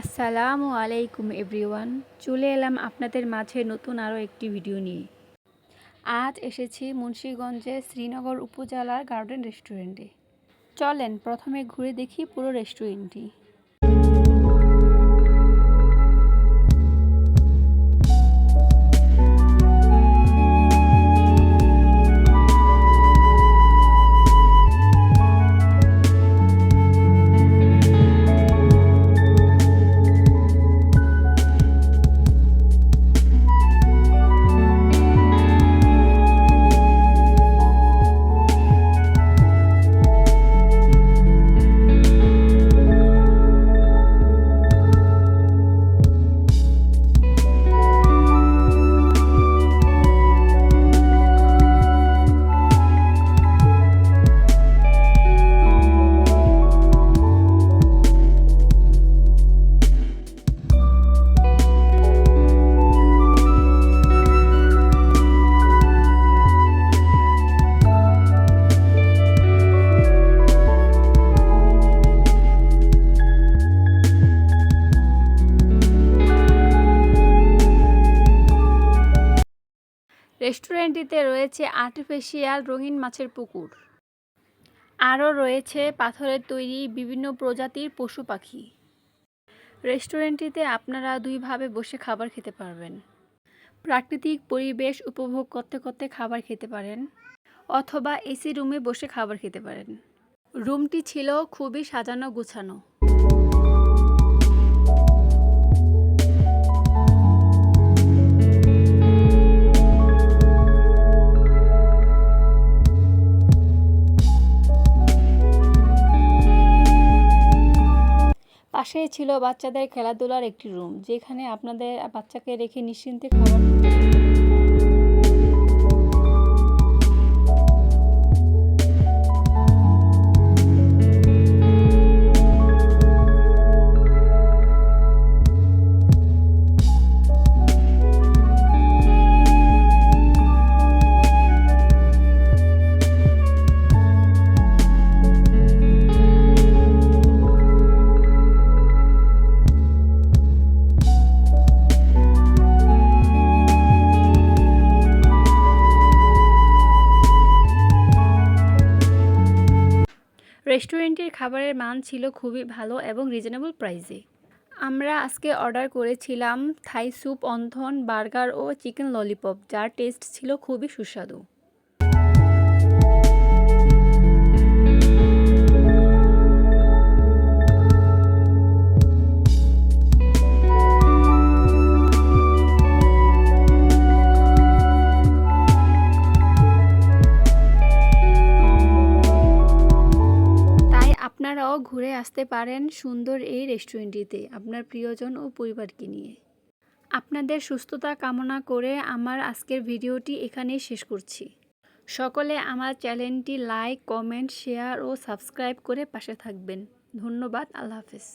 আসসালামু আলাইকুম এভরিওয়ান। চলে এলাম আপনাদের মাঝে নতুন আরও একটি ভিডিও নিয়ে। আজ এসেছি মুন্সীগঞ্জের শ্রীনগর উপজেলার গার্ডেন রেস্টুরেন্টে। চলেন প্রথমে ঘুরে দেখি পুরো রেস্টুরেন্টটি। রেস্টুরেন্টটিতে রয়েছে আর্টিফিশিয়াল রঙিন মাছের পুকুর। আরও রয়েছে পাথরের তৈরি বিভিন্ন প্রজাতির পশু পাখি। রেস্টুরেন্টটিতে আপনারা দুইভাবে বসে খাবার খেতে পারবেন। প্রাকৃতিক পরিবেশ উপভোগ করতে করতে খাবার খেতে পারেন অথবা এসি রুমে বসে খাবার খেতে পারেন। রুমটি ছিল খুবই সাজানো গুছানো পাশেই ছিল বাচ্চাদের খেলাধুলার একটি রুম যেখানে আপনাদের বাচ্চাকে রেখে নিশ্চিন্তে খাবার রেস্টুরেন্টের খাবারের মান ছিল খুবই ভালো এবং রিজনেবল প্রাইসে আমরা আজকে অর্ডার করেছিলাম থাই স্যুপ অন্থন বার্গার ও চিকেন ললিপপ যার টেস্ট ছিল খুবই সুস্বাদু। আপনারাও ঘুরে আসতে পারেন সুন্দর এই রেস্টুরেন্টটিতে আপনার প্রিয়জন ও পরিবারকে নিয়ে। আপনাদের সুস্থতা কামনা করে আমার আজকের ভিডিওটি এখানেই শেষ করছি। সকলে আমার চ্যানেলটি লাইক, কমেন্ট, শেয়ার ও সাবস্ক্রাইব করে পাশে থাকবেন। ধন্যবাদ, আল্লাহ হাফেজ।